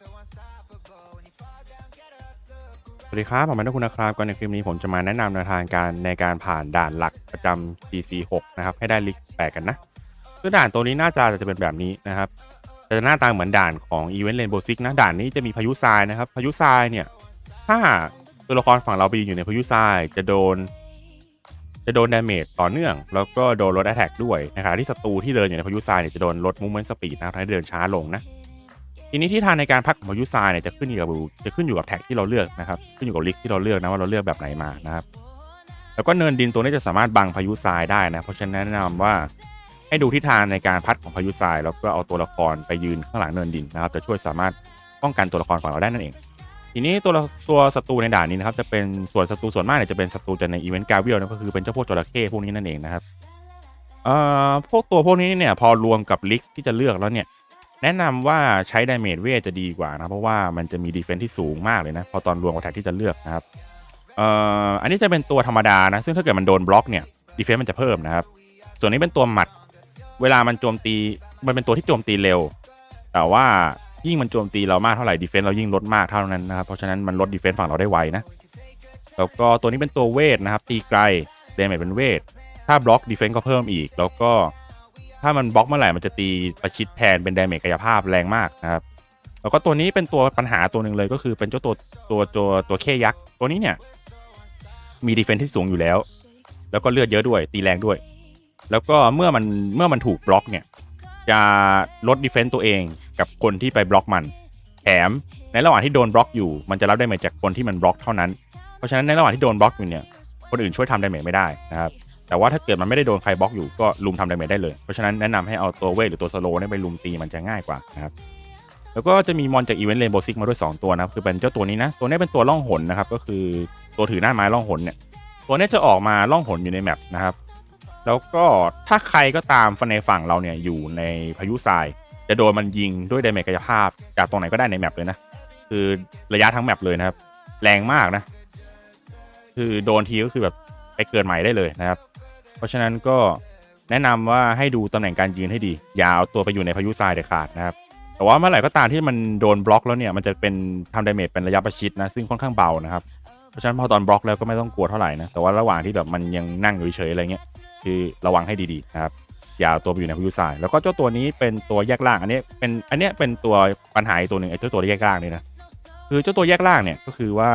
สวัสดีครับ ผมแมนคุณนะครับก่อนในคลิปนี้ผมจะมาแนะนำแนวทางการในการผ่านด่านหลักประจำ DC 6นะครับ ให้ได้ลิกแปกันนะซึ่งด่านตัวนี้หน้าตาจะเป็นแบบนี้นะครับจะหน้าตาเหมือนด่านของ Event Rainbow Six นะ ด่านนี้จะมีพายุทรายนะครับ พายุทรายเนี่ย ถ้าตัวละครฝั่งเราไปอยู่ในพายุทรายจะโดน จะโดนดาเมจต่อเนื่อง แล้วก็โดนลดแอ t แทกด้วยนะครับที่ศัตรูที่เดินอยู่ในพายุทรายเนี่ยจะโดนลดมูเมนต์สปีดนะครับทำให้เดินช้าลงนะ ทีนี้ที่ทางในการพักของพายุทรายเนี่ยจะขึ้นอยู่กับจะขึ้นอยู่กับแท็กที่เราเลือกนะครับขึ้นอยู่กับลิสที่เราเลือกนะว่าเราเลือกแบบไหนมานะครับ แล้วก็เนินดินตัวนี้จะสามารถบังพายุทรายได้นะเพราะฉะนั้นแนะนำว่าให้ดูทิศทางในการพัดของพายุทราย แล้วก็เอาตัวละครไปยืนข้างหลังเนินดินนะครับจะช่วยสามารถป้องกันตัวละครฝั่งเราได้นั่นเอง ทีนี้ตัวตัวศัตรูในด่านนี้นะครับจะเป็นส่วนศัตรูส่วนมากเนี่ยจะเป็นศัตรูจากในอีเวนต์กาเวลนะก็คือเป็นเจ้าพวกจระเข้พวกนี้นั่นเองนะครับเอ่อพวกตัวพวกนี้เนี่ยพอรวมกับลิสต์ที่จะเลือกแล้วเนี่ย แนะนำว่าใช้ดาเมจเวทจะดีกว่านะ เพราะว่ามันจะมีดีเฟน s ์ที่สูงมากเลยนะ พอตอนรวมกับแท็กที่จะเลือกนะครับเอ่ออันนี้จะเป็นตัวธรรมดานะ ซึ่งถ้าเกิดมันโดนบล็อกเนี่ยดีเฟน s ์มันจะเพิ่มนะครับ ส่วนนี้เป็นตัวหมัด เวลามันโจมตีมันเป็นตัวที่โจมตีเร็ว แต่ว่ายิ่งมันโจมตีเรามากเท่าไหร่ดีเฟน s ์เรายิ่งลดมากเท่านั้นนะครับเพราะฉะนั้นมันลดดีเฟน s ์ฝั่งเราได้ไวนะแล้วก็ตัวนี้เป็นตัวเวทนะครับ ตีไกลเดเมจเป็นเวทถ้าบล็อกดีเฟน s ์ก็เพิ่มอีก แล้วก็ ถ้ามันบล็อกเมื่อไหร่มันจะตีประชิดแทนเป็นดาเมจกายภาพแรงมากนะครับ แล้วก็ตัวนี้เป็นตัวปัญหาตัวหนึ่งเลยก็คือเป็นเจ้าตัวตัวตัวตัวเคยักษ์ตัวนี้เนี่ย มีดีเฟนซ์ที่สูงอยู่แล้ว แล้วก็เลือดเยอะด้วย ตีแรงด้วย แล้วก็เมื่อมันเมื่อมันถูกบล็อกเนี่ย จะลดดีเฟนซ์ตัวเองกับคนที่ไปบล็อกมันแถมในระหว่างที่โดนบล็อกอยู่ มันจะรับไดาเมจจากคนที่มันบล็อกเท่านั้น เพราะฉะนั้นในระหว่างที่โดนบล็อกอยู่เนี่ย คนอื่นช่วยทำดาเมจไม่ได้นะครับ แต่ว่าถ้าเกิดมันไม่ได้โดนใครบล็อกอยู่ก็ลุมทำดาเมจได้เลย เพราะฉะนั้นแนะนำให้เอาตัวเวทหรือตัวสโลว์ไปลุมตีมันจะง่ายกว่านะครับแล้วก็จะมีมอนจากอีเวนต์เรนโบว์ซิกมาด้วย 2 ตัวนะครับคือเป็นเจ้าตัวนี้นะตัวนี้เป็นตัวล่องหนนะครับก็คือตัวถือหน้าไม้ล่องหนเนี่ยตัวนี้จะออกมาล่องหนอยู่ในแมปนะครับแล้วก็ถ้าใครก็ตามในฝั่งเราเนี่ยอยู่ในพายุทราย จะโดนมันยิงด้วยดาเมจกายภาพ จากตรงไหนก็ได้ในแมปเลยนะคือระยะทั้งแมปเลยนะครับ แรงมากนะ คือโดนทีก็คือแบบ ไปเกิดใหม่ได้เลยนะครับ เพราะฉะนั้นก็แนะนำว่าให้ดูตำแหน่งการยืนให้ดี อย่าเอาตัวไปอยู่ในพายุทรายเด็ดขาดนะครับ แต่ว่าเมื่อไหร่ก็ตามที่มันโดนบล็อกแล้วเนี่ยมันจะเป็นทำดาเมจเป็นระยะประชิดนะซึ่งค่อนข้างเบานะครับเพราะฉะนั้นพอตอนบล็อกแล้วก็ไม่ต้องกลัวเท่าไหร่นะแต่ว่าระหว่างที่แบบมันยังนั่งอยู่เฉยๆอะไรเงี้ยคือระวังให้ดีๆนะครับอย่าตัวไปอยู่ในพายุทราย แล้วก็เจ้าตัวนี้เป็นตัวแยกล่างอันนี้เป็นอันเนี้ยเป็นตัวปัญหาอีกตัวหนึ่งไอ้เจ้าตัวแยกล่างนี่นะคือเจ้าตัวแยกล่างเนี่ยก็คือว่า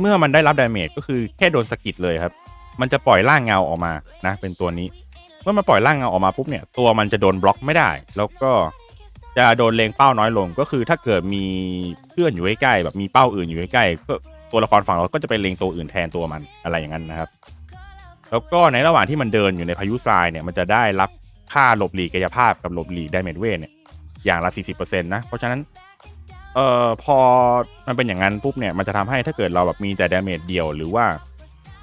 เมื่อมันได้รับดาเมจก็คือแค่โดนสะกิดเลยครับ มันจะปล่อยร่างเงาออกมานะ เป็นตัวนี้ เมื่อมันปล่อยร่างเงาออกมาปุ๊บเนี่ยตัวมันจะโดนบล็อกไม่ได้ แล้วก็จะโดนเลงเป้าน้อยลงก็คือถ้าเกิดมีเพื่อนอยู่ใกล้ๆแบบมีเป้าอื่นอยู่ใกล้ๆก็ตัวละครฝั่งเราก็จะไปเลงตัวอื่นแทนตัวมันอะไรอย่างนั้นนะครับ แล้วก็ในระหว่างที่มันเดินอยู่ในพายุทรายเนี่ยมันจะได้รับค่าหลบหลีกกายภาพกับหลบหลีกไดเมจเวทเนี่ยอย่างละ40%นะเพราะฉะนั้น เอ่อพอมันเป็นอย่างนั้นปุ๊บเนี่ยมันจะทำให้ถ้าเกิดเราแบบมีแต่ดาเมจเดียวหรือว่า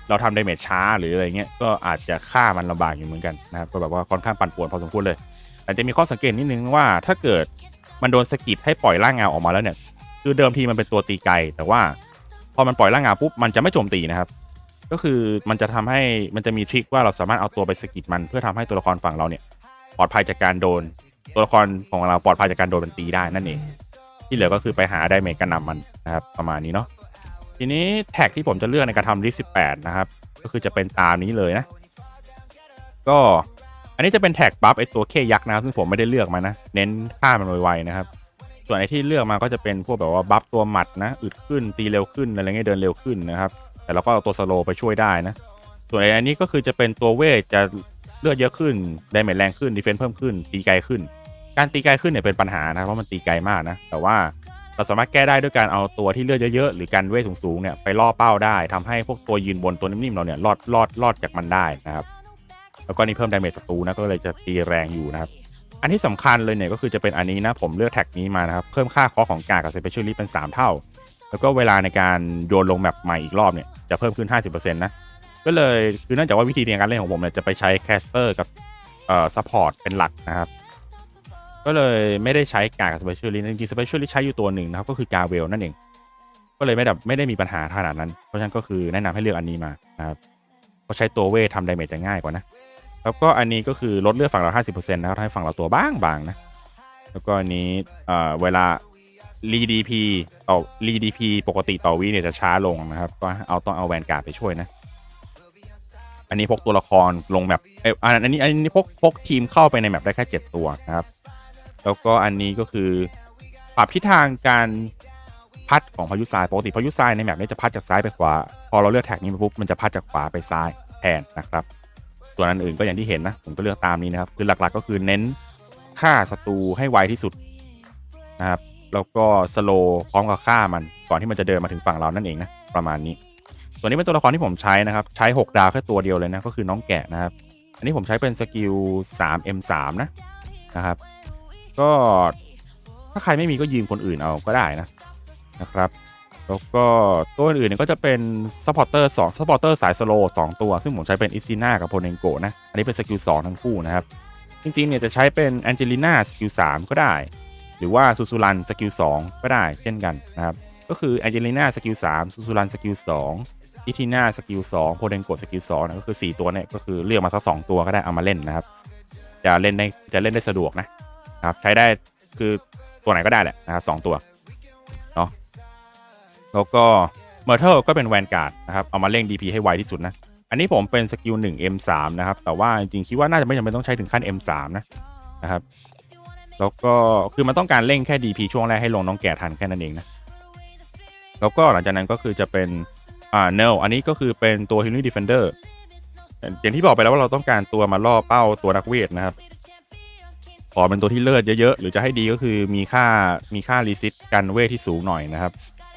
เราทำดาเมจช้าหรืออะไรเงี้ยก็อาจจะฆ่ามันลำบากอยู่เหมือนกันนะครับก็แบบว่าค่อนข้างปั่นป่วนพอสมควรเลยแต่จะมีข้อสังเกตนิดนึงว่าถ้าเกิดมันโดนสกิดให้ปล่อยร่างเงาออกมาแล้วเนี่ย คือเดิมทีมันเป็นตัวตีไกล แต่ว่าพอมันปล่อยร่างเงาปุ๊บมันจะไม่โจมตีนะครับ ก็คือมันจะทำให้มันจะมีทริคว่าเราสามารถเอาตัวไปสกิดมัน เพื่อทำให้ตัวละครฝั่งเราเนี่ย ปลอดภัยจากการโดน ตัวละครของเราปลอดภัยจากการโดนมันตีได้นั่นเอง ที่เหลือก็คือไปหาไดเมจกันนำมันนะครับประมาณนี้เนาะทีนี้แท็กที่ผมจะเลือกในการทำลิสต์18นะครับ ก็คือจะเป็นตามนี้เลยนะ ก็อันนี้จะเป็นแท็กบัฟไอตัวเคยักษ์นะซึ่งผมไม่ได้เลือกมานะ เน้นฆ่ามันไวๆนะครับ ส่วนไอที่เลือกมาก็จะเป็นพวกแบบว่าบัฟตัวหมัดนะอึดขึ้นตีเร็วขึ้นอะไรเงี้ยเดินเร็วขึ้นนะครับ แต่เราก็เอาตัวสโลไปช่วยได้นะ ส่วนไออันนี้ก็คือจะเป็นตัวเวทจะเลือดเยอะขึ้นไดเมจแรงขึ้นดีเฟนซ์เพิ่มขึ้นตีไกลขึ้น การตีไกลขึ้นเนี่ยเป็นปัญหานะเพราะมันตีไกลมากนะ แต่ว่าเราสามารถแก้ได้ด้วยการเอาตัวที่เลือดเยอะๆหรือการเวทสูงๆเนี่ยไปล่อเป้าได้ทำให้พวกตัวยืนบนตัวนิ่มๆเราเนี่ยรอดรอดรอดจากมันได้นะครับ แล้วก็นี่เพิ่มดาเมจศัตรูนะก็เลยจะตีแรงอยู่นะครับ อันที่สำคัญเลยเนี่ยก็คือจะเป็นอันนี้นะผมเลือกแท็กนี้มานะครับเพิ่มค่าคอของกากับสเปเชียลลิเป็น 3 เท่า แล้วก็เวลาในการโยนลงแมปใหม่อีกรอบเนี่ยจะเพิ่มขึ้น 50%นะก็เลยคือเนื่องจากว่าวิธีในการเล่นของผมเนี่ยจะไปใช้แคสเปอร์กับเอ่อซัพพอร์ตเป็นหลักนะครับ ก็เลยไม่ได้ใช้กากับสเปเชียลลิจริงๆสเปเชียลลิใช้อยู่ตัวหนึ่งนะครับ ก็คือกาเวลนั่นเอง ก็เลยไม่แบบไม่ได้มีปัญหาขนาดนั้น เพราะฉะนั้นก็คือแนะนำให้เลือกอันนี้มานะครับเพราะใช้ตัวเวททำดาเมจจะง่ายกว่านะ แล้วก็อันนี้ก็คือลดเลือดฝั่งเรา 50%นะครับให้ฝั่งเราตัวบ้างบางนะ แล้วก็อันนี้เอ่อเวลารีดีพีต่อรีดีพีปกติต่อวิเนี่ยจะช้าลงนะครับ ก็เอาต้องเอาแวนการ์ดไปช่วยนะ อันนี้พกตัวละครลงแมปเอยอันนี้อันนี้พกพกทีมเข้าไปในแมปได้แค่เจ็ดตัวนะครับ แล้วก็อันนี้ก็คือปรับทิศทางการพัดของพายุทรายปกติพายุทรายในแมปนี้จะพัดจากซ้ายไปขวา พอเราเลือกแท็กนี้ไปปุ๊บมันจะพัดจากขวาไปซ้ายแทนนะครับ ส่วนอันอื่นก็อย่างที่เห็นนะผมก็เลือกตามนี้นะครับ คือหลักๆก็คือเน้นฆ่าศัตรูให้ไวที่สุดนะครับแล้วก็สโลพร้อมกับฆ่ามันก่อนที่มันจะเดินมาถึงฝั่งเรานั่นเองนะประมาณนี้ส่วนนี้เป็นตัวละครที่ผมใช้นะครับ ใช้ 6 ดาวแค่ตัวเดียวเลยนะก็คือน้องแกะนะครับ อันนี้ผมใช้เป็นสกิล 3M3 นะนะครับ ก็ถ้าใครไม่มีก็ยืมคนอื่นเอาก็ได้นะนะครับ แล้วก็ตัวอื่นเนี่ยก็จะเป็นซัพพอร์เตอร์สองซัพพอร์เตอร์สายสโลสองตัว ซึ่งผมใช้เป็นอิซิน่ากับโพเนงโกนะ อันนี้เป็นสกิลสองทั้งคู่นะครับ จริงๆเนี่ยจะใช้เป็นแองเจลิน่าสกิลสามก็ได้ หรือว่าซูซูรันสกิลสองก็ได้เช่นกันนะครับ ก็คือแองเจลิน่าสกิลสามซูซูรันสกิลสองอิทิน่าสกิลสองโพเดนโกสกิลสองนะก็คือ 4 ตัวเนี่ยก็คือเลือกมาสักสองตัวก็ได้เอามาเล่นนะครับ จะเล่นได้จะเล่นได้สะดวกนะ นะครับใช้ได้คือตัวไหนก็ได้แหละนะครับสองตัวเนาะแล้วก็เมอร์เทลก็เป็นแวนการ์ดนะครับเอามาเร่ง DP ให้ไวที่สุดนะ อันนี้ผมเป็นสกิล1 M3 นะครับ แต่ว่าจริงๆคิดว่าน่าจะไม่จำเป็นต้องใช้ถึงขั้น M3 นะนะครับแล้วก็คือมันต้องการเร่งแค่ DP ช่วงแรกให้ลงน้องแก่ทันแค่นั้นเองนะแล้วก็หลังจากนั้นก็คือจะเป็นอ่าเนลอันนี้ก็คือเป็นตัว h e a l i n g Defender อย่างที่บอกไปแล้วว่าเราต้องการตัวมาล่อเป้าตัวนักเวทนะครับ ขอเป็นตัวที่เลือดเยอะๆ หรือจะให้ดีก็คือมีค่ามีค่ารีซิตกันเวทที่สูงหน่อยนะครับ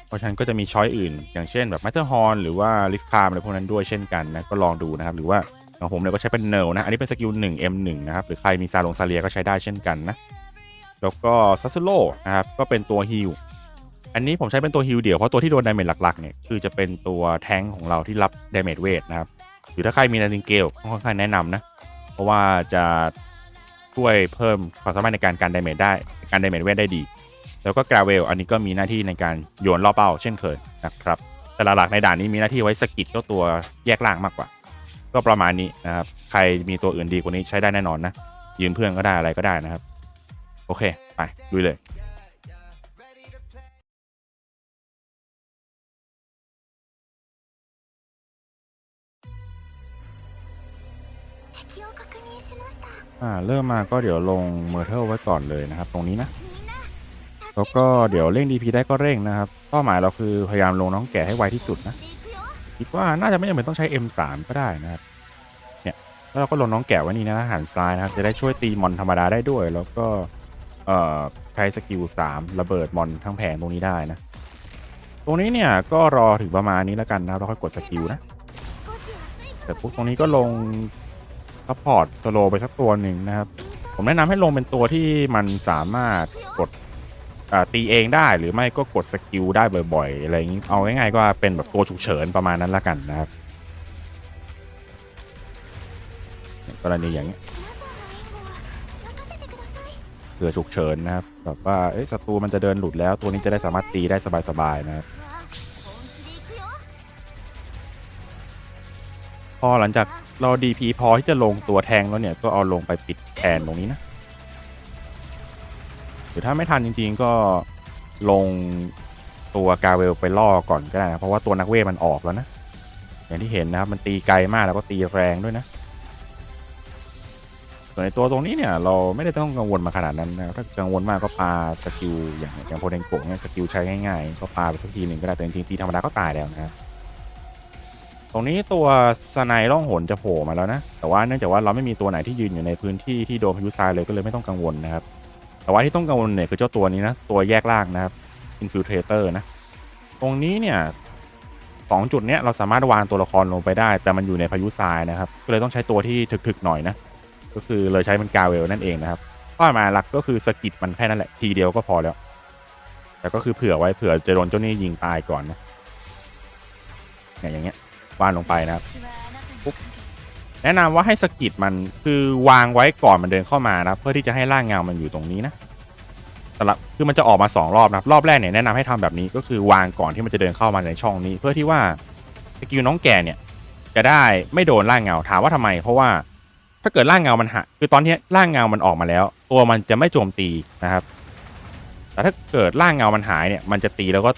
เพราะฉะนั้นก็จะมีช้อยอื่น อย่างเช่นแบบ Matter Horn หรือว่า r i s c a r m อะไรพวกนั้นด้วยเช่นกันนะก็ลองดูนะครับ หรือว่าของผมเนี่ยก็ใช้เป็นเนลนะ อันนี้เป็นสกิล1 M1 นะครับ หรือใครมีซาลงซาเลียก็ใช้ได้เช่นกันนะ แล้วก็ซัสโลนะครับ ก็เป็นตัวฮิลอันนี้ผมใช้เป็นตัวฮิลเดี่ยว เพราะตัวที่โดนดาเมจหลักๆเนี่ยคือจะเป็นตัวแท้งของเราที่รับดาเมจเวทนะครับ หรือถ้าใครมีนาติงเกลค่อนข้างแนะนำนะ เพราะว่าจะ ช่วยเพิ่มความสามารถในการการดาเมจได้การดาเมจเวทได้ดี แล้วก็กราเวลอันนี้ก็มีหน้าที่ในการโยนล่อเป้าเช่นเคยนะครับแต่หลักในด่านนี้มีหน้าที่ไว้สกิดเจ้าตัวแยกล่างมากกว่า ก็ประมาณนี้นะครับใครมีตัวอื่นดีกว่านี้ใช้ได้แน่นอนนะยืมเพื่อนก็ได้อะไรก็ได้นะครับ โอเค ไปดูเลย อ่าเริ่มมาก็เดี๋ยวลงเมอร์เทลไว้ก่อนเลยนะครับ ตรงนี้นะ แล้วก็เดี๋ยวเร่งดีพีได้ก็เร่งนะครับเป้าหมายเราคือพยายามลงน้องแก่ให้ไวที่สุดนะคิดว่าน่าจะไม่จำเป็นต้องใช้ M3 ก็ได้นะครับเนี่ยแล้วเราก็ลงน้องแก่ไว้นี่นะหันซ้ายนะครับจะได้ช่วยตีมอนธรรมดาได้ด้วย แล้วก็เอ่อใช้สกิล3ระเบิดมอนทั้งแผงตรงนี้ได้นะตรงนี้เนี่ยก็รอถึงประมาณนี้แล้วกันนะเราค่อยกดสกิลนะแต่พวกตรงนี้ก็ลง ซัพพอร์ตสโลไปสักตัวหนึ่งนะครับ ผมแนะนำให้ลงเป็นตัวที่มันสามารถกดตีเองได้หรือไม่ก็กดสกิลได้บ่อยๆอะไรอย่างนี้เอาง่ายๆก็เป็นแบบตัวฉุกเฉินประมาณนั้นละกันนะครับกรณีอย่างนี้เผื่อฉุกเฉินนะครับแบบว่าศัตรูมันจะเดินหลุดแล้ว ตัวนี้จะได้สามารถตีได้สบายๆนะครับพอหลังจาก เรา DP พอที่จะลงตัวแทงแล้วเนี่ยก็เอาลงไปปิดแทนตรงนี้นะหรือถ้าไม่ทันจริงๆก็ลงตัวกาเวลไปล่อก่อนก็ได้นะเพราะว่าตัวนักเวทมันออกแล้วนะอย่างที่เห็นนะครับมันตีไกลมากแล้วก็ตีแรงด้วยนะส่วนในตัวตรงนี้เนี่ยเราไม่ได้ต้องกังวลมาขนาดนั้นนะถ้ากังวลมากก็ปาสกิลอย่างอย่างโพเดนโกะเนี่ยสกิลใช้ง่ายๆก็ปาไปสักทีหนึ่งก็ได้แต่จริงๆตีธรรมดาก็ตายแล้วนะครับ รงนี้ตัวสไนร่องหนจะโผล่มาแล้วนะ แต่ว่าเนื่องจากว่าเราไม่มีตัวไหนที่ยืนอยู่ในพื้นที่ที่โดนพายุทรายเลยก็เลยไม่ต้องกังวลนะครับ แต่ว่าที่ต้องกังวลเนี่ยคือเจ้าตัวนี้นะ ตัวแยกล่างนะครับ Infiltrator นะ ตรงนี้เนี่ยสองจุดเนี้ยเราสามารถวางตัวละครลงไปได้ แต่มันอยู่ในพายุทรายนะครับ ก็เลยต้องใช้ตัวที่ถึกๆหน่อยนะ ก็คือเลยใช้เป็นกาเวลนั่นเองนะครับข้อหมายหลักก็คือสกิดมันแค่นั้นแหละทีเดียวก็พอแล้ว แต่ก็คือเผื่อไว้เผื่อจะโดนเจ้านี่ยิงตายก่อนนะเนี่ยอย่างเงี้ย วางลงไปนะครับปุ๊บแนะนำว่าให้สกิดมันคือวางไว้ก่อนมันเดินเข้ามานะเพื่อที่จะให้ร่างเงามันอยู่ตรงนี้นะสำหรับคือมันจะออกมา2รอบนะรอบแรกเนี่ยแนะนำให้ทำแบบนี้ก็คือวางก่อนที่มันจะเดินเข้ามาในช่องนี้ เพื่อที่ว่าสกิลน้องแก่เนี่ย จะได้ไม่โดนร่างเงาถามว่าทำไม เพราะว่าถ้าเกิดร่างเงามันหักคือตอนนี้ร่างเงามันออกมาแล้ว ตัวมันจะไม่โจมตีนะครับ แต่ถ้าเกิดร่างเงามันหายเนี่ยมันจะตีแล้วก็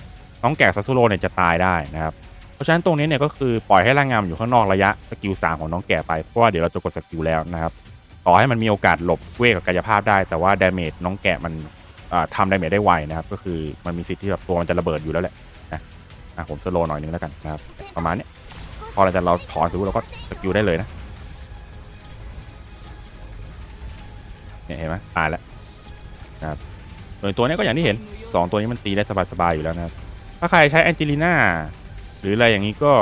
น้องแก่ซาซูโร่เนี่ยจะตายได้นะครับ ราะฉะนั้นตรงนี้เนี่ยก็คือปล่อยให้ร่างงามอยู่ข้างนอกระยะสกิลสามของน้องแกะไป เพราะว่าเดี๋ยวเราจะกดสกิลแล้วนะครับ ต่อให้มันมีโอกาสหลบเวกกับกายภาพได้ แต่ว่าดาเมจน้องแกะมันทำดาเมจได้ไวนะครับ ก็คือมันมีสิทธิ์ที่แบบตัวมันจะระเบิดอยู่แล้วแหละนะอะผมสโลว์หน่อยนึงแล้วกันนะครับ ประมาณนี้พอเราจะเราถอนสกิลเราก็สกิลได้เลยนะเนี่ยเห็นไหมตายแล้วนะครับส่วนตัวนี้ก็อย่างที่เห็นสองตัวนี้มันตีได้สบายๆอยู่แล้วนะครับ ถ้าใครใช้แองเจลิน่า หรืออะไรอย่างนี้ก็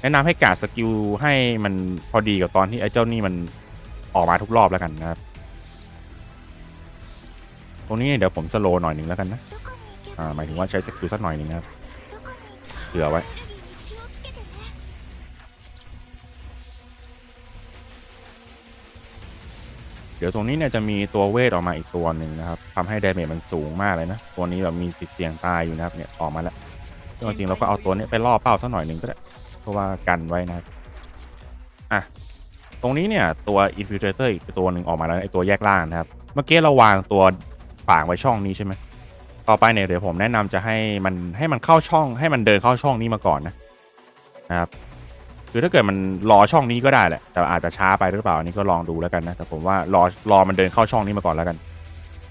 แนะนำให้กาดสกิลให้มันพอดีกับตอนที่ไอ้เจ้านี่มันออกมาทุกรอบแล้วกันนะครับ ตรงนี้เดี๋ยวผมสโลหน่อยหนึ่งแล้วกันนะอ่าหมายถึงว่าใช้สกิลสักหน่อยหนึ่งครับเผื่อไว้เดี๋ยวตรงนี้เนี่ยจะมีตัวเวทออกมาอีกตัวหนึ่งนะครับทำให้ดเมจมันสูงมากเลยนะ ตัวนี้แบบมีสิทธิ์เสี่ยงตายอยู่นะครับเนี่ยออกมาแล้ว ซึ่งจริงๆเราก็เอาตัวนี้ไปล่อเป้าสักหน่อยหนึ่งก็ได้เพราะว่ากันไว้นะอะตรงนี้เนี่ยตัวอินฟิลเตอร์อีกตัวหนึ่งออกมาแล้วไอตัวแยกล่างนะครับ เมื่อกี้เราวางตัวฝางไว้ช่องนี้ใช่ไหมต่อไปเนี่ยเดี๋ยวผมแนะนำจะให้มันให้มันเข้าช่อง ให้มันเดินเข้าช่องนี้มาก่อนนะนะครับคือถ้าเกิดมันรอช่องนี้ก็ได้แหละแต่อาจจะช้าไปหรือเปล่าอันนี้ก็ลองดูแล้วกันนะแต่ผมว่ารอรอมันเดินเข้าช่องนี้มาก่อนแล้วกัน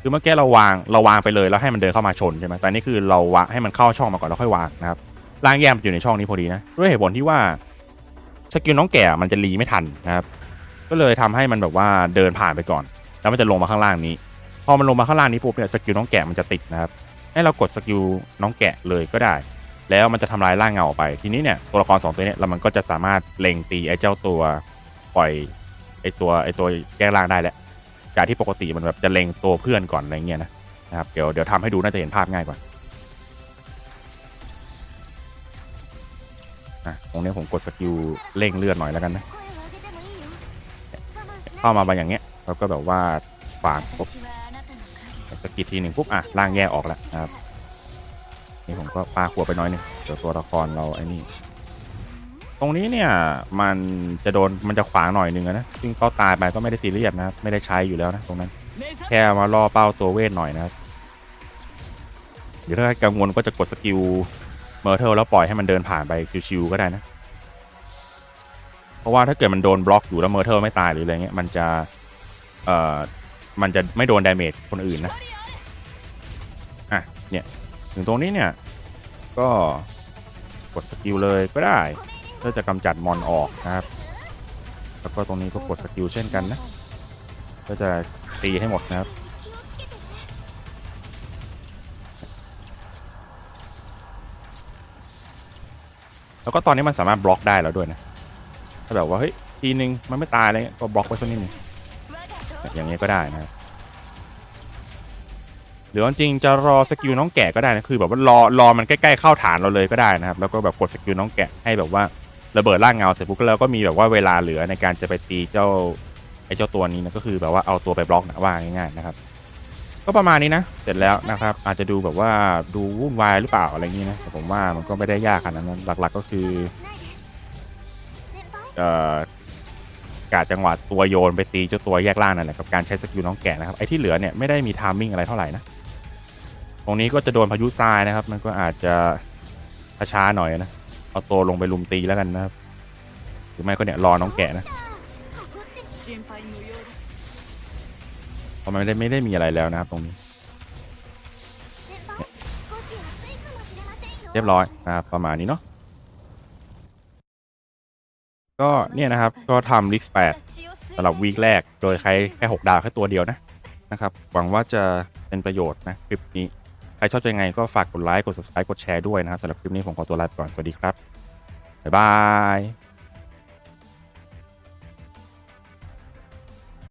คือเมื่อกี้เราวางเราวางไปเลยแล้วให้มันเดินเข้ามาชนใช่ไหมแต่นี่คือเราวางให้มันเข้าช่องมาก่อนแล้วค่อยวางนะครับร่างแยมอยู่ในช่องนี้พอดีนะด้วยเหตุผลที่ว่าสกิลน้องแก่มันจะรีไม่ทันนะครับก็เลยทำให้มันแบบว่าเดินผ่านไปก่อน แล้วมันจะลงมาข้างล่างนี้ พอมันลงมาข้างล่างนี้ปุ๊บเนี่ยสกิลน้องแกะมันจะติดนะครับให้เรากดสกิลน้องแกะเลยก็ได้ แล้วมันจะทำลายร่างเงาออกไป ทีนี้เนี่ยตัวละครสองตัวเนี้แล้วมันก็จะสามารถเล็งตีไอ้เจ้าตัวปล่อยไอ้ตัวไอ้ตัวแยกร่างได้แล้ว การที่ปกติมันแบบจะเล็งตัวเพื่อนก่อนอะไรเงี้ยนะนะครับเดี๋ยวเดี๋ยวทำให้ดูน่าจะเห็นภาพง่ายกว่าตรงนี้ผมกดสกิลเล่งเลือดหน่อยแล้วกันนะเข้ามาไปอย่างเงี้ยเราก็แบบว่าฝากปุ๊บสกิลทีหนึ่งปุ๊บอะล่างแย่ออกแล้วนะครับนี่ผมก็ปาขวบไปน้อยนึงเดี๋ยวตัวละครเราไอ้นี่ รงนี้เนี่ยมันจะโดนมันจะขวางหน่อยหนึงนะซึ่งเขาตายไปก็ไม่ได้ซีเรียสนะไม่ได้ใช้อยู่แล้วนะตรงนั้น แค่มาล่อเป้าตัวเวทหน่อยนะเดี๋ยวถ้ากังวลก็จะกดสกิลเมอร์เทลแล้วปล่อยให้มันเดินผ่านไปชิวๆก็ได้นะ เพราะว่าถ้าเกิดมันโดนบล็อกอยู่แล้วเมอร์เทลไม่ตายหรืออะไรเงี้ยมันจะเอ่อมันจะไม่โดนดาเมจคนอื่นนะอะเนี่ยถึงตรงนี้เนี่ยก็กดสกิลเลยก็ได้ เพื่อจะกำจัดมอนออกนะครับ แล้วก็ตรงนี้ก็กดสกิลเช่นกันนะก็จะตีให้หมดนะครับแล้วก็ตอนนี้มันสามารถบล็อกได้แล้วด้วยนะ ถ้าแบบว่าเฮ้ยทีนึงมันไม่ตายอะไรเงี้ยก็บล็อกไปสักนิดนึงอย่างเงี้ก็ได้นะหรือจริงจะรอสกิลน้องแกะก็ได้นะคือแบบว่ารอรอมันใกล้ๆเข้าฐานเราเลยก็ได้นะครับ แล้วก็แบบกดสกิลน้องแกะให้แบบว่า ระเบิดร่างเงาเสร็จปุ๊บแล้วก็มีแบบว่าเวลาเหลือในการจะไปตีเจ้าไอ้เจ้าตัวนี้นะก็คือแบบว่าเอาตัวไปบล็อกนะว่าง่ายๆนะครับ ก็ประมาณนี้นะ เสร็จแล้วนะครับ อาจจะดูแบบว่าดูวุ่นวายหรือเปล่าอะไรอย่างนี้นะแต่ผมว่ามันก็ไม่ได้ยากขนาดนั้นหลักๆก็คือเอ่อการจังหวะตัวโยนไปตีเจ้าตัวแยกล่างนั่นแหละกับการใช้สกิลน้องแก่นะครับไอ้ที่เหลือเนี่ยไม่ได้มีทามมิ่งอะไรเท่าไหร่นะตรงนี้ก็จะโดนพายุทรายนะครับ มันก็อาจจะช้าหน่อยนะ เอาตัวลงไปลุมตีแล้วกันนะครับหรือไม่ก็เนี่ยรอน้องแกะนะเพราะมไม่ได้ไม่ได้มีอะไรแล้วนะครับตรงนี้ เรียบร้อยนะครับประมาณนี้เนาะก็เนี่ยนะครับก็ทำลิกแปดสำหรับวีคแรกโดยใครแค่ 6 ดาวแค่ตัวเดียวนะนะครับ หวังว่าจะเป็นประโยชน์นะคลิปนี้ รชอบยังไงก็ฝากกดไลค์ กด subscribe กดแชร์ด้วยนะครับสำหรับคลิปนี้ผมขอตัวลาไปก่อน สวัสดีครับ บ๊ายบาย